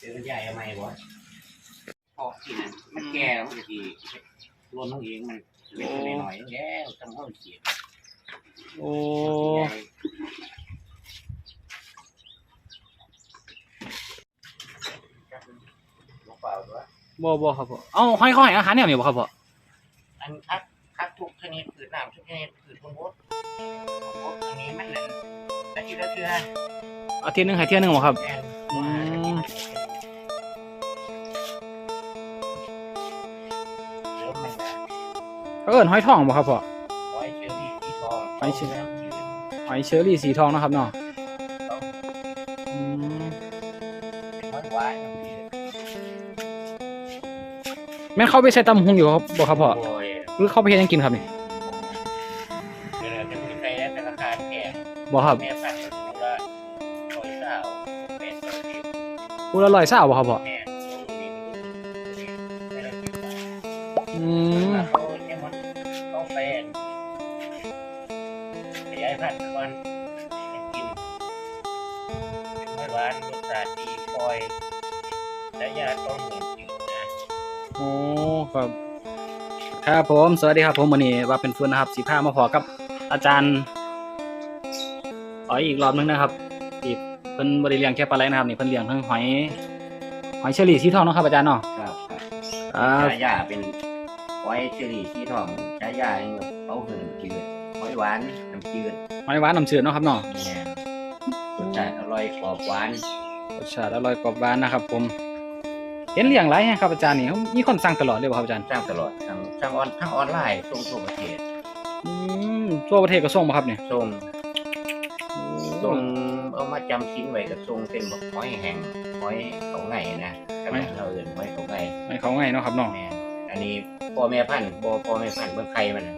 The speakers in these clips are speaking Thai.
เดี๋ยวมันใหญ่ทำไมวะพอที่นั่นมันแก่แล้วมันจะทีรวนน้องเองมันเล็กตัวน้อยๆแล้วทำห้องเสียโอ้ลูกเปล่าด้วยบ่บ่ครับพ่อเอ้าห้อยเขาให้อาหารแนวนี้บ่ครับพ่ออันคัดคัดทุกชนิดผืนน้ำทุกชนิดผืนพงบดพงบดอันนี้มันนั่นอาทิตย์ละเทื่ออาทิตย์หนึงให้เที่ยหนึงบ่ครับแม่นอืม เขาเอิ้นห้อยทองบ่ครับพ่อไว้เชอรี่สีทองไว้เชอรี่ หอยเชอรี่สีทองเนาะครับเนาะอืมเป็นไม้หวานอย่างนี้แม่นเข้าไปใส่ตำหุงอยู่ครับบ่ครับพ่อ โอ้ยหรือเข้าไปเฮ็ดหยังกินครับนี่เดี๋ยวเราจะมีใครได้ธนาคารแก่บ่ครับแม่พันธุ์มันละร้อยสาวแม่สาวสิบผู้ละร้อยเศร้าบ่ครับพ่อแม่ ต้องเป็นขยายพันธุ์ก่อนให้กินเป็นไม้หวานรสชาติดีคอยและยาต้องเหมือนจืดนะโอ้ครับ ครับผม สวัสดีครับผมวันนี้ว่าเป็นฟืนนะครับสีผ้ามาพอกับ อาจารย์อ๋อยอีกรอบหนึงนะครับอีกเพิ่นบริเลี้ยงแค่ปลาไหลนะครับนี่เพิ่นเลี้ยงทั้งหอยหอยเชอรี่สีทองเนาะครับอาจารย์เนาะครับครับอ่าชายาเป็น ไว้เชอรี่สีทองชายาเนี่ยเขาคือน้ำจืดไว้หวานน้ำจืดหอยหวานน้ำจืดเนาะครับเนาะเนี่ยรสชาติอร่อยกรอบหวานรสชาติอร่อยกรอบหวานนะครับ ผม เห็นเลี้ยงหลายแฮะครับอาจารย์นี่มีคนสั่งตลอดเลยบ่ครับอาจารย์สร้างตลอดทั้งทั้งออนทั้งออนไลน์ส่งทั่วประเทศอืมทั่วประเทศก็ส่งบ่ครับเนี่ยส่งส่งเอามาจำชิ้นไว้กับส่งเป็นบอกหอยแห้งหอยเขาไงนะกำลังเราเอื่นหอยเขาไงให้เขาง่ายเนาะครับเนาะ แม่น อันนี้พ่อแม่พันธุ์บ่พ่อแม่พันธุ์เบิ่งไข่มันน่ะ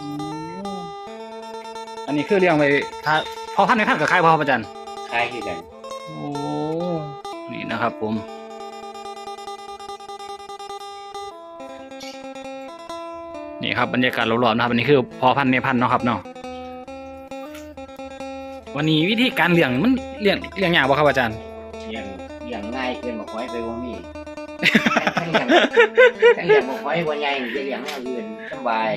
อืมอันนี้คือเลี้ยงไว้ถ้าพอพันธุ์ไม่พันธุ์กับใครบ่ครับอาจารย์คล้ายคือกันโอ้นี่นะครับ ผม นี่ครับบรรยากาศรอบๆนะครับ อันนี้คือพอพันธุ์ในพันธุ์เนาะครับเนาะวันนี้วิธีการเลี้ยงมันเลี้ยงเลี้ยงยากบ่ครับอาจารย์เลี้ยงเลี้ยงง่ายเกินบอกหอยไปบ่มี ถ้าเลี้ยงถ้าเลี้ยงบอกหอยบ่ใหญ่จะเลี้ยงแนวอื่นสบาย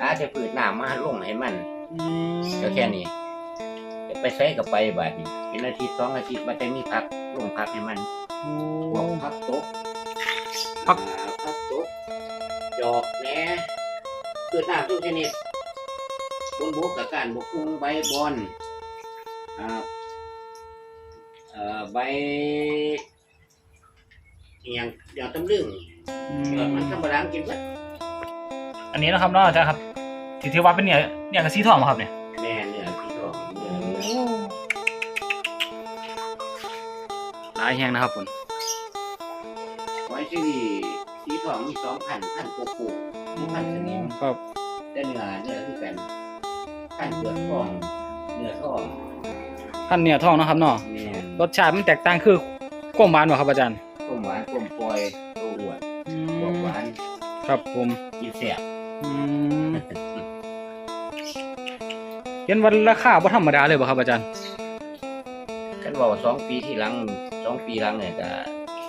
หาแต่พืชน้ำมาลงให้มันก็แค่นี้จะไปใช้กับไปบาดนี้เป็นอาทิตย์สองอาทิตย์มันจะมีพักลงพักให้มันพวกพักตกพักอ่าพักตกดอกแหน่เกิดน้ำทุกชนิดบนบกกับการบกคุ้งใบบอนอ่าเอ่อใบ อหย่างอย่างตำลึงยอดมันธรรมดากินเบิดอันนี้นะครับเนาะอาจารย์ครับถือถือว่าเป็นเนี่ยเนี่ยกระสีทองบ่ครับเนี่ยแม่เนื้อพี่ทองเนื้อเนื้อหลายแห้งนะครับผมหอยชื่อสีทองมีสองพันพันโกโก้มีพันสนิมครับแต่เนื้อเนื้อคือกันพันเปลือกทองเนื้อทองพันธุ์เนี่ยทองเนาะครับเนาะแม่นรสชาติมันแตกต่างคือความหวานบ่ครับอาจารย์ ต้มหวานต้มปล่อยตัวอ้วนตัวหวานครับผมกินเสียบอืมเห็นว่าราคาบ่ธรรมดาเลยบ่ครับอาจารย์กันบอกว่าสองปีที่หลังสองปีหลังเนี่ยก็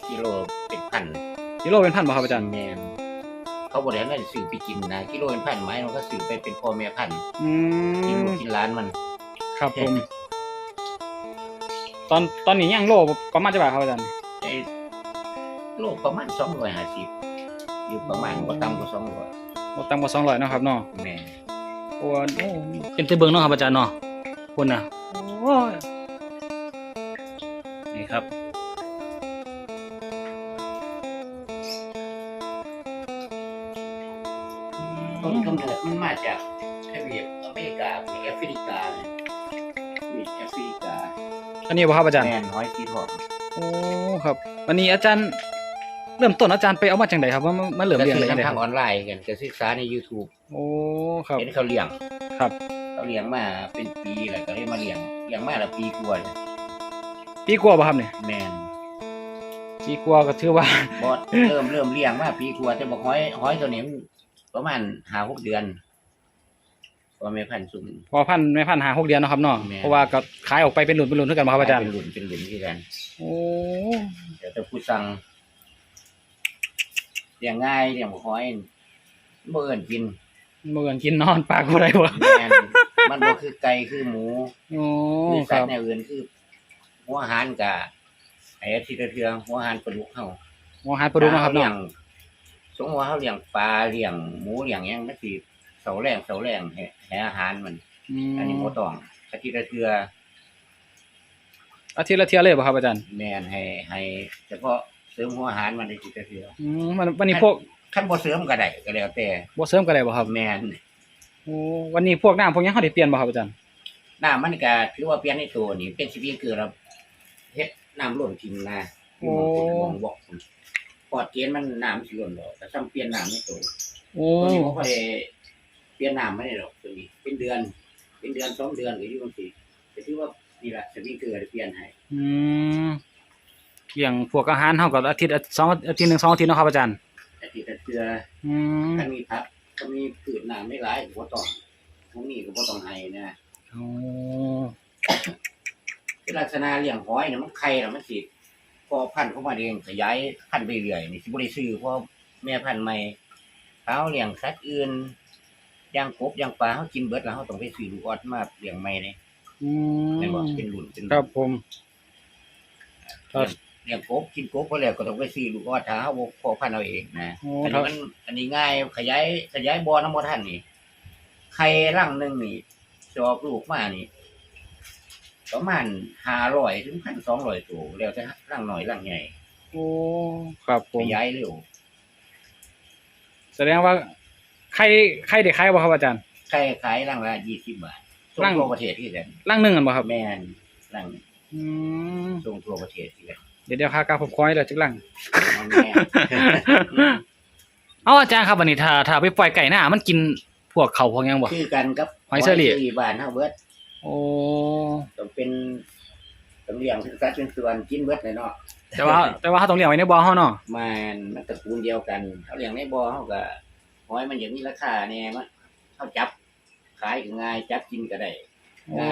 กิโลเป็นพันกิโลเป็นพันบ่ครับอาจารย์แม่นเขาบอกแล้วนั่นสื่อไปกินนะกิโลเป็นพันไหมมันก็สื่อไปเป็นพ่อแม่พันธุ์อืกินมลูกกินร้านมัน ครับผม ตอนตอนนี้ย่างโลประมาณจะบาทครับอาจารย์ไอ้ โลประมาณสองร้อยห้าสิบอยู่ประมาณว่าต่ำกว่าสองร้อยบ่ต่ำกว่า200เนาะครับเนาะแม่โอ้โอ้เป็นตะเบิงเนาะครับอาจารย์เนาะคุณน่ะโอ้ยนี่ครับต้นกำเนิดมันมาจากทวีปอเมริกามีแอฟริกาเนี่ยมีแอฟริกาอันนี้บ่ครับอาจารย์แม่นห้อยสีทองโอ้ครับ วันนี้อาจารย์ เริ่มต้นอาจารย์ไปเอามาจากไหนครับว่ามันมันเหลือก็เรียงซื้ได้อยังไงทางคอรับอนไลน์กันก็ศึกษาใน YouTube โอ้ครับ เห็นเขาเลี้ยงครับ เขาเลี้ยงมาเป็นปีแล้วก็เลยมาเลี้ยงเลี้ยงมาแล้วปีกว่าเนี่ยปีกว่าบ่ครับเนี่ยแม่นปีกว่าก็ถือว่า บอส เริ่มเริ่มเลี้ยงมาปีกว่าแต่บอกห้อยห้อยตัวนี้มันประมาณห้าหกเดือนก็ไม่พันสุ่ม พอพันไม่พันหาหกเดือนเนาะครับเนาะแม่น เพราะว่าก็ขายออกไปเป็นหลุนเป็นหลุนเท่ากันบ่ครับอาจารย์เป็นหลุนเป็นหลุนที่กันโอ้แต่ดี๋ยวจะผู้สั่ง เลี้ยงง่ายเลี้ยงบ่หอยบ่เอิ้นกินเมื่อนกินนอนปากบ่ได้บ่แม่นมันบ่คือไก่คือหมู โอ้หรือคสัรัตบว์แนวอื่นคือ หัวอาหารกะไอ้ที่เทืองหัวอาหารปลาดุกเฮาหัวหาปลาดุกนะครับเลี้ยเนาะงสมมติว่าเฮาเลี้ยงปลาเลี้ยงหมูเลี้ยงหยังมันสิเสาแรงเสาแรงให้ให้อาหารมัน อืมอันนี้บ่ต้องอาทิตย์ละเทื่ออาทิตย์ละเที่ยเลยบ่ครับอาจารย์ แม่นให้ให้เฉพาะ เสริมหัวอาหารมันได้ทีละเทื่ออืมวันวันนี้พวกคันบ่เสริมก็ได้ก็แล้วแต่บ่เสริมก็ได้บ่ครับแม่นโอ้วันนี้พวกน้ำพวกหยังเฮาได้เปลี่ยนบ่ครับอาจารย์น้ำมันก็ถือว่าเปลี่ยนในตัวนี่เป็นชีวิตคือเราเฮ็ดน้ำล้นทิมนะที่มองเป็นมองบอกปอดเกณฑ์มันน้ำสิล้นดอกแต่ซ้ำเปลี่ยนน้ำในตัวโอ้ตัวนี้บ่ค่อยได้เปลี่ยนน้ำไม่ได้หรอกตัวนี้เป็นเดือน เป็นเดือนสองเดือนก็อยู่จังซี่ก็ถือว่านี่ล่ะสวิงเกอร์ได้เปลี่ยนให้อืม เลี้ยงพวกอาหารเฮาก็อาทิตย์ละสองอาทิตย์หนึงสองอาทิตย์เนาะครับอาจารย์แต่ที่แต่เทื่ออืมถ้ามีพักก็มีพืชน้ำไม่หลายก็บ่ต้องทั้งนี้ก็บ่ต้องให้นะโอ้คือลักษณะเลี้ยงหอยเนี่ยมันไข่น่ะมันสิพอพันธุ์เข้ามาเองขยายพันธุ์ไปเรื่อยนี่สิบ่ได้ซื้อเพราะแม่พันธุ์ใหม่เขาเลี้ยงสัตว์อื่นอย่างกบอย่างปลาเฮากินเบิดแล้วเฮาต้องไปซื้อลูกออดมาเลี้ยงใหม่นี่อืมแม่นบ่เป็นรุ่นเป็นครับผมครับ เลี้ยงกบกินกบพอแล้วก็ต้องไปซื้อลูกออดถ้าเฮาบ่พอพันธุ์เอาเองนะโอ้อันครันี้บ มันอันนี้ง่ายขยายขยายบ่อน้ำบ่ทันนี่ไข่รังหนึงนี่จอกลูกมานี่ประมาณ500ถึง1,200ตัวแล้วแต่รังน้อยรังใหญ่โอ้ครับผขมยายเร็วแสดงว่าใครใครได้ขายบ่ครับอาจารย์ ไข่ขายรังละ20บาทส่รังงทั่วประเทศที่กันร่างหนึงกันบ่ครับแม่นรังอืมส่งทั่วประเทศที่กัน เดี๋ยวเดี๋ยวค่ากาผมขอให้แล้วจักลังเอาแม่นเอาอาจารย์ครับวันนี้ถ้าถ้าไปปล่อยไก่หน้า มันกินพวกเขาพวกหยังบ่ คือกันกับหอยเชอรี่หบ้านเฮาเบิดโอ้ ต้องเป็นต้องเลี้ยงเป็นสัตว์เป็นส่วนกินเบิดเลยเนาะแต่ว่าแต่ว่าเขาต้องเลี้ยงไว้ในบ่อเฮาเนาะ มันมันตระกูลเดียวกันเขาเลี้ยงในบ่อเขาก็หอยมันอย่างมีราคาเนี่ยมันเขาจับ ขายก็ง่ายจับกินก็ได้ โอ้ได้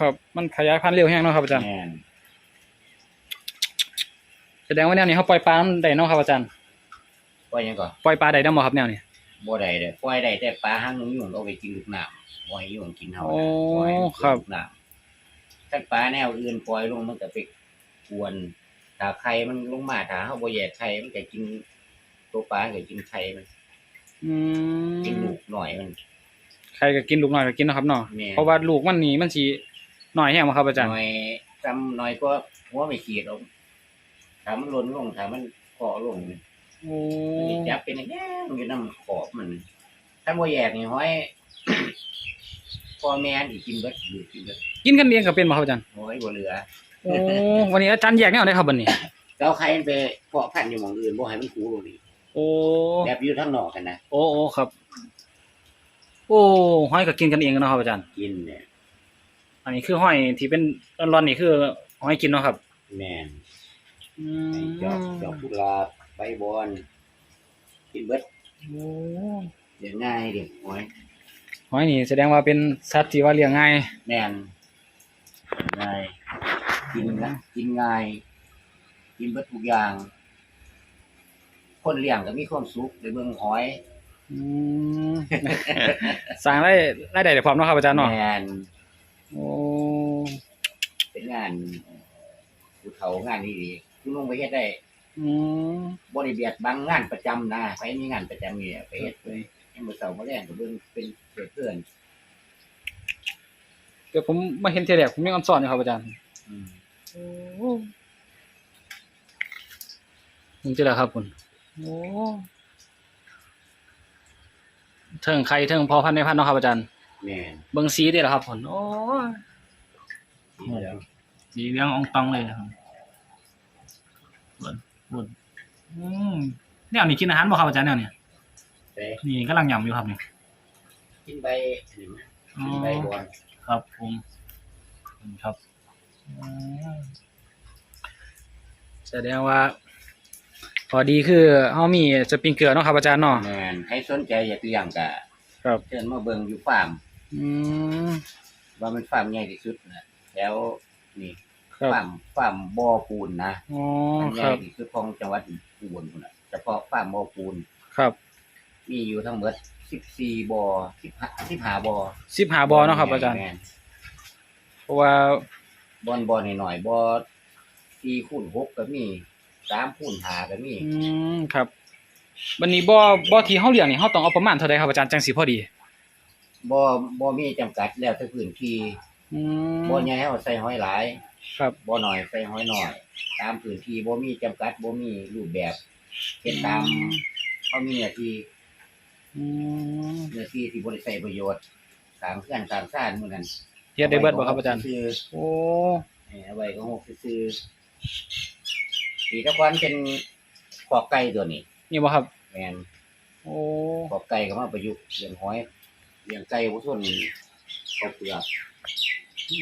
ครับ มันขยายพันธุ์เร็วแฮงเนาะครับอาจารย์ แม่น แสดงว่าแนวนี้เขาปล่อยปลามันได้เนาะครับอาจารย์ปล่อยหยังก่อนปล่อยปลาได้นำบ่ครับแนวนี้บ่ได้เด้อปล่อยได้แต่ปลาหางนกยุงเอาไปกินลูกน้ำบ่ให้ยุงกินเฮาโอ้นะปล่อยให้มันกินครับลูกน้ำถ้าปลาแนวอื่นปล่อยลงมันก็ไปกวนถ้าไข่มันลงมาถ้าเฮาบ่แยกไข่มันก็กินตัวปลาก็กินไข่มันอืมกินลูกหน่อยมันใครก็กินลูกน้อยก็กินเนาะครับเนาะแม่นเพราะว่าลูกมันนี่มันสิน้อยแฮงบ่ครับอาจารย์หน่อยจำหน่อยก็หัวไม่ขีดลงถ้ามันหล่นลงถ้ามันเกาะลงโอ้มันจะจับเป็นอย่างนี้มันอยู่น้ำขอบมันถ้าบ่แยกนี่ห้อย พ่อแม่นี่กินเบิดอยู่กินเบิดกินกันเองก็เป็นบ่ครับอาจารย์ห้อยบ่เหลือ โอ้วันนี้อาจารย์แยกแนวได้ครับบัดนี้เราใครมันไปเพาะพันธุ์อยู่หม่องอื่นบ่ให้มันคูลงนี่โอ้แบบอยู่ทางนอกกันนะโอ้โอ้ครับ โอ้ห้อยก็กินกันเองเนาะครับอาจารย์ กินเนี่ยอันนี้คือห้อยที่เป็นร้อนๆนี่คือห้อยกินเนาะครับ แม่น อืไอ้ดอกดอกกุหลาบใบบอนกินเบิดโอ้เดี๋ยวง่ายเดี๋ยวห้อยห้อยนี่แสดงว่าเป็นสัตว์ที่ว่าเลี้ยงง่ายแม่นง่ายกินนะกินง่าย กินเบิดทุกอย่าง คนเลี้ยงก็มีความสุขในเบิ่งหอยอืมสร้างได้รายได้ได้พร้อมเนาะครับอาจารย์เนาะแม่นโอ้เป็นงานผู้เฒ่างานนี้ดี คุณลงไปเฮ็ดได้อืมบ่ได้เบียดบังงานประจำนะไปมีงานประจำนี่ไปเฮ็ดไปยังบ่เช้าบ่แรงก็เบิ่งเป็นเพื่อนเพื่อนเดี๋ยวผมมาเห็นเทแรกผมยังอ่อนสอนอยู่ครับอาจารย์อืมโอ้นี่จะแล้วครับคุณโอ้เทิงใครเทิงพอพันในพันเนาะครับอาจารย์แม่นเบิ่งสีได้แล้วครับผมโอ้ยดีแล้วสีเหลืองอองตองเลยนะครับ บุญบุญอืมแนวนี้กินอาหารบ่ครับอาจารย์แนวนี้แต่นี่กำลังยำอยู่ครับนี่กินใบนี่มั้ยอ๋อกินใบบอนครับผมครับอืมแสดงว่า พอดีคือเฮามีสปริงเกอร์เนาะครับอาจารย์เนาะแม่นให้สนใจอยากเลี้ยงก็ครับ เชิญมาเบิ่งอยู่ฟาร์มอืมว่ามันฟาร์มใหญ่ที่สุดนะแล้วนี่ คครับ ฟาร์มฟาร์มบ่อปูนนะอ๋อมันใหคญ่รับที่สุดของจังหวัดอุบลพุ่นน่ะเฉพาะฟาร์มบ่อปูน ครับมีอยู่ทั้งหมด14บ่อ15 15บ่อสิบหาบอเนาะครับ อาจารย์ แม่นเพราะว่าบ่อนบ่อน้อยๆบ่อ4คูณ6ก็มี3คูณ5ก็มี อืมครับวันนี้บ่บ่ที่เฮาเลี้ยงนี่เฮาต้องเอาประมาณเท่าใดครับอาจารย์จังสิพอดี บ่บ่มีจำกัดแล้วแต่พื้นที่อืมบ่ใหญ่เฮาใส่หอยหลาย ครับบ่น้อยใส่หอยน้อย ตามพื้นที่บ่มีจำกัดบ่มีรูปแบบเฮ็ดตามเฮามีหน้าที่อืมหน้าที่ที่บ่ได้ใช้ประโยชน์สร้างเพื่อนสร้างซ่านมื้อนั้นเฮ็ดได้เบิดบ่ครับอาจารย์ ซื้อโอ้ๆเอาไว้ก็หกซื้อๆปีตะกอนเป็นขอกไก่ตัวนี้นี่บ่ครับ แม่น โอ้ขอกไก่ก็มาประยุกต์เลี้ยงหอยเลี้ยงไก่บ่ส่วนข้าวเปลือก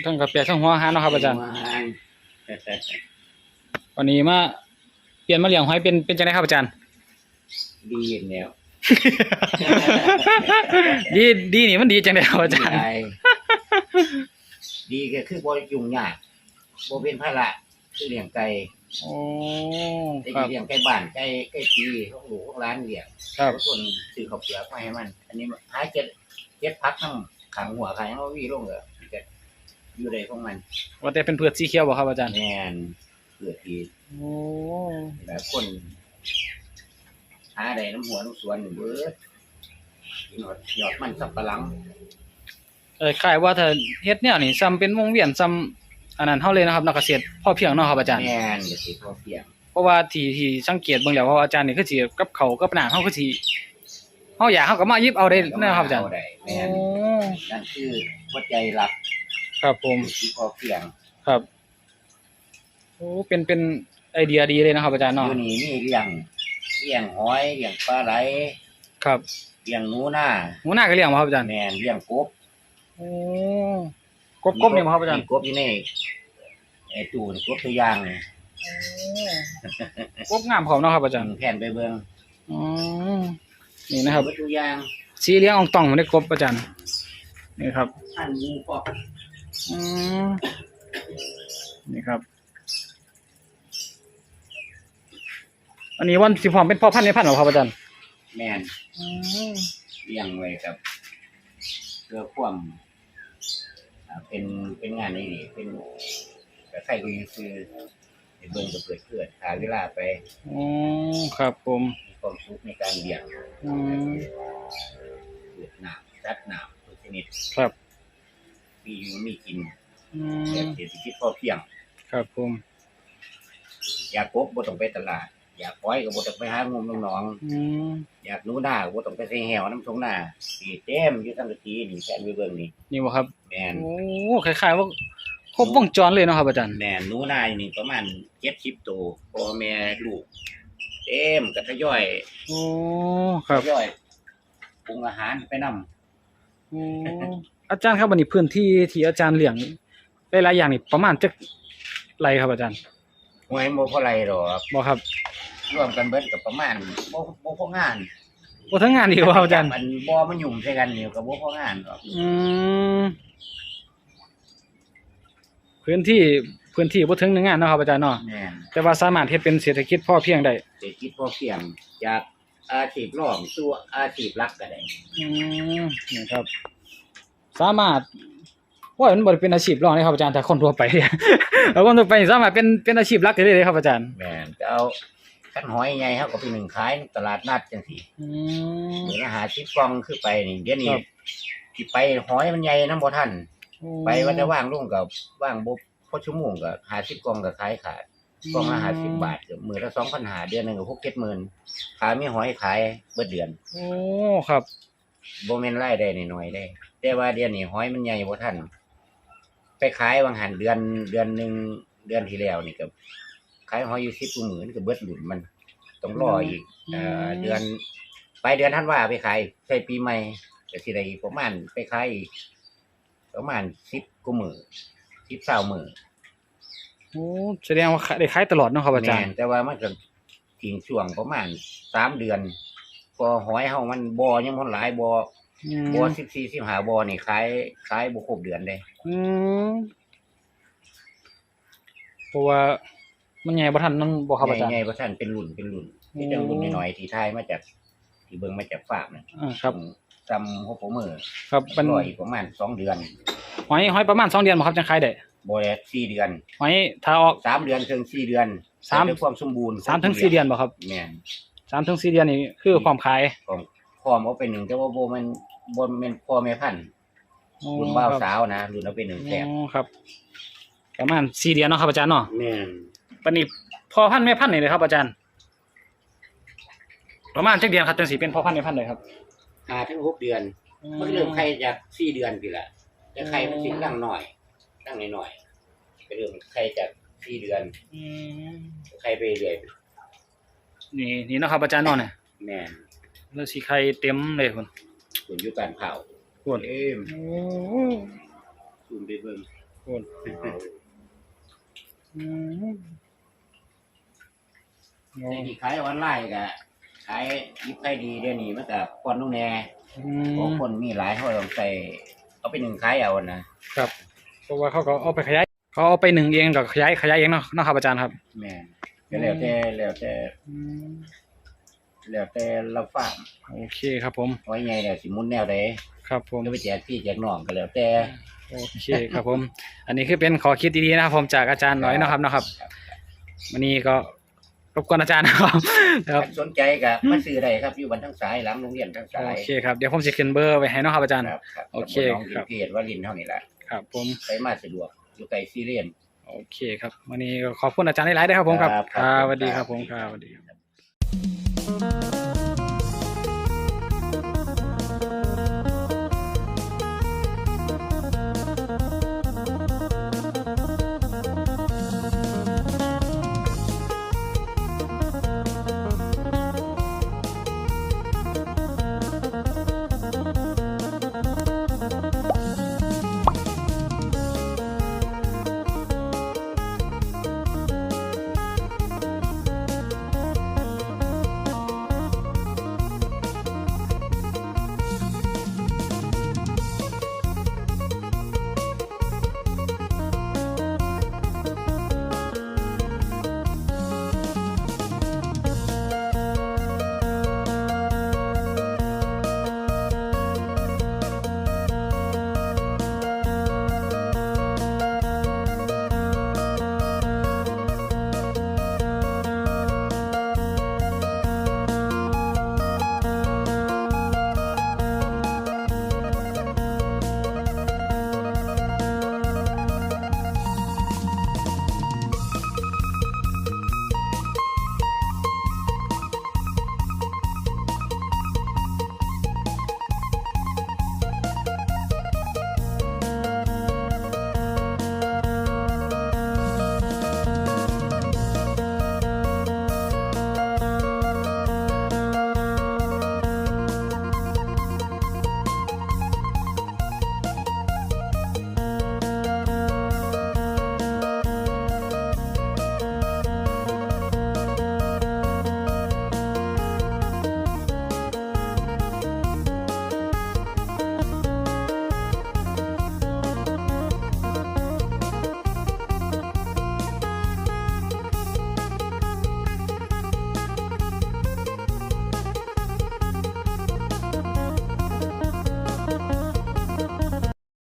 ทั้งกระเปียกทั้งหัวอาหารเนาะครับอาจารย์หัวหงวันนี้มาเปลี่ยนมาเลี้ยงหอยเป็นเป็นจังไดครับอาจารย์ ดีแนวดีดีนี่มันดีจังไดครับอาจารย์ได้ดีก็คือบ่ยุ่งยากบ่เป็นภาระคือเลี้ยงไก่โอ้ไอ้ครับเลี้ยงไก่บ้านไก่ไก่ปีของหลูของร้านเลี้ยงครับส่วนซื้อข้าวเปลือกมาให้มัน อันนี้หาเจ็ดเจ็ดพักทั้งขังหัวขังเอาวีลงเหร อจะอยู่ในของมันว่าแต่เป็นพืชสีเขียวบ่ครับอาจารย์ แม่นเกิดทีโอ้แบบคนหาได้น้ำหัวน้ำสวนเบิดหยอดหยอดมันสับปะหลัง เออคล้ายว่าถ้าเฮ็ดแนวนี่ซ้ำเป็นวงเวียนซ้ำอันนั้นเฮาเลยนะครับนักเกษตรพอเพียงเนาะครับอาจารย์ แม่นเกษตรพอเพียงเพราะว่าที่ที่สังเกตเบิ่งแล้วว่าอาจารย์นี่คือสิกับเขาวกับหน้าเฮาคือสิเฮาอยากเฮาก็มาหยิบเอาได้นะครับอาจารย์เได้โอ้แม่นนั่นคือหัวใจหลัก ครับผม ที่พอเพียงครับ โอ้ เป็น เป็นไอเดียดีเลยนะครับ อาจารย์อเนาะ ยู่นี่มีเลี้ยงเลี้ยงหอยเลี้ยงปลาไหลครับเลี้ยงหนูนาหัวหน้าก็เลี้ยงบ่ครับอาจารย์แม่นเลี้ยงกบโอ้กบกบนี่บ่ครับอาจารย์มีกบอยู่ในไอ้ตู้นี่กบตัวอย่างนี่กบงามพร้อมเนาะครับอาจารย์แผ่นไปเบิ่งอ๋อนี่นะครับกบตัวอย่าง สีเหลี้ยงอองตองมันได้กบอาจารย์ นี่ครับ อันหมูปอก อืมนี่ครับ อันนี้วันสิพร้อมเป็นพ่อพันธุ์ในพันธุ์เหรอครับอาจารย์แม่นเลี้ยงไว้กับเพื่อความอ่าเป็นเป็นงานนี่นี่เป็นแต่ใครก็ยังซื้อไปเบิ่งก็เปิดเพื่อนหาเวลาไปอ๋อครับผมมีความสุขในการเลี้ยงอืมเปิดน้ำซัดน้ำทุกชนิดครับ มีอยู่มีกินอืแบบมเศรษฐกิจพอเพียง ครับผมอยากกบบ่ต้องไปตลาด อยากปล่อยก็บ่ต้องไปหางมน้องน้อง อืมอยากหนูนาก็บ่ต้องไปใส่แหวน้ำทงนาสีเต็มอยู่ทั้งทีนี่แค่ไปเบิ่งนี่นี่บ่ครับแม่นโอ้คล้ายๆว่าครบวงจรเลยเนาะครับอาจารย์แม่นหนูนานี่ประมาณ70ตัวพ่อแม่ลูกเต็มก็ทยอยโอ้ครับทยอยปรุงอาหารไปนำโอ้ อาจารย์ครับวันนี้พื้นที่ที่อาจารย์เลี้ยงหลายๆอย่างนี่ประมาณจักไรครับอาจารย์หวยบ่พอไรหรอกบ่ครับรวมกันเบิดก็ประมาณบ่บ่พองานบ่ทั้งงานดีกว่าอาจารย์มันบ่มันยุ่งใส่กันนี่ก็บ่พองานหรอกอืมพื้นที่พื้นที่บ่ถึงหนึ่งงานเนาะครับอาจารย์เนาะแม่นแต่ว่าสามารถเฮ็ดเป็นเศรษฐกิจพอเพียงได้เศรษฐกิจพอเพียงจากอาชีพรองสู่อาชีพหลักก็ได้อืมนี่ครับ สามารถว่ามันบ่ได้เป็นอาชีพรองเลยครับอาจารย์แต่คนทั่วไปเนี่ยแล้วคนทั่วไปนี่สามารถเป็นเป็นอาชีพหลักได้เลยครับอาจารย์แม่นจะเอาขั้นหอยใหญ่เฮาก็ไปหนึ่งขายในตลาดนัดจังซี่อืมเดี๋ยวหาชิปกล่องคือไปนี่เดี๋ยวนี้ครับสิไปหอยมันใหญ่นำบ่ทันไปว่าจะว่างลงก็ว่างบ่พอชั่วโมงก็หาชิปกล่องก็ขายขาดกล่องละ50บาทก็มื้อละ2,500เดือนหนึงก็6 70,000ขายมีหอยขายเบิดเดือนโอ้ครับบ่แม่นรายได้น้อยๆได้ แต่ว่าเดือนนี้หอยมันใหญ่บ่ทันไปขายบางหันเดือนเดือนหนึงเดือนที่แล้วนี่ก็ขายหอยอยู่10กว่าหมื่นก็เบิดหลุนมันต้องรออีกเอ่อเดือนไปเดือนธันวาไปขายใส่ปีใหม่ก็สิได้อีกประมาณไปขายอีกประมาณ10กว่าหมื่น10 20หมื่นโอ้แสดงว่าขายได้ขายตลอดเนาะครับอาจารแม่ย์นแต่ว่ามันก็ทิ้งช่วงประมาณ3เดือนพอหอยเฮามันบ่ยังบ่หลายบ่อื มบ่14 15บ่นี่ขายขายบ่ครบเดือนเด้อืมเพราะว่ามันใหญ่บ่ทันนั่นบ่ครับอาจารย์ใหญ่ๆเพราะท่านเป็นรุ่นเป็นรุ่นที่จังรุ่นน้อยๆที่ทายมาจาก ที่เบิ่งมาจากฟาร์มน่ะอ่าครับ จำหัวโปมือครับเป็นร้อยประมาณสองเดือนหอยหอยประมาณ2เดือนบ่ครับจังขายได้บ่ได้สี่เดือนหอยถ้าออก สามเดือนถึงสี่เดือนสาม แต่ด้วยความสมบูรณ์3ถึง4เดือนบ่ครับแม่น3ถึง4เดือนนี่คือความขาย ของพร้ อมเอาไปหนึ่งแต่ว่าโบมันบนเป็นพ่อแม่พันธุ์รุ่นบ่าวสาวนะรุ่นเอาไปหนึ่งแสบอ๋อครับ ประมาณ4เดือนเนาะครับอาจารย์เนาะแม่นปานนี้พ่อพันธุ์แม่พันธุ์นี่เลยครับอาจารย์ ประมาณจักเดือนครับจังสิเป็นพ่อพันธุ์แม่พันธุ์เลยครับห้าถึงหกเดือน มันเริ่มไข่จากสี่เดือนพี่ละแต่ไข่มันสิตั้งหน่อย ตั้งหน่อยๆไปเริ่มไข่จากสี่เดือนอืมไข่ไปเรื่อยนี่นี่เนาะครับอาจารย์เนาะเนี่ยแม่น แล้วสิไข่เต็มเลยคุณส่วนอยู่การเผาคุณเอ้มโอ้ซูมไปเบิ่งคุณอืมโอ้ในที่ขายออนไลน์ก็ขายยิบไข่ดีเดี๋ยวนี้มันก็คนลงแน่อืเพราะมคนมีหลายเขาต้องใส่เอาไปหนึ่งขายเอานะครับ เพราะว่าเขาก็เอาไปขยายเขาเอาไปหนึ่งเองกับขยายขยายเองเนาะเนาะครับอาจารย์ครับแม่นก็แล้วแต่แล้วแต่อืม แล้วแต่เราฝากโอเคครับผม ไว้ไงเนี่ยสิหมุนแนวใดครับผม ก็ไปแจกพี่แจกน้องก็แล้วแต่ โอเคครับผม อันนี้คือเป็นขอคิดดีๆนะครับผมจากอาจารย์น้อยเนาะครับเนาะครับ วันนี้ก็รบกวนอาจารย์นะครับ ครับ สนใจก็มาซื้อได้ครับ อยู่บนทั้งสายหลังโรงเรียนทั้งสายโอเคครับ เดี๋ยวผมจะขึ้นเบอร์ไว้ให้เนาะครับอาจารย์ ครับครับโอเคตำบลหนองครับเพียรว่าลินเท่านี้แหละครับผม ไปมาสะดวก อยู่ไกลซีเรียน โอเคครับ วันนี้ก็ขอบคุณอาจารย์หลายๆด้วยครับผมครับ ครับครับครับสวัสดีครับผมคครัรับบสวัสดีครับ Thank you.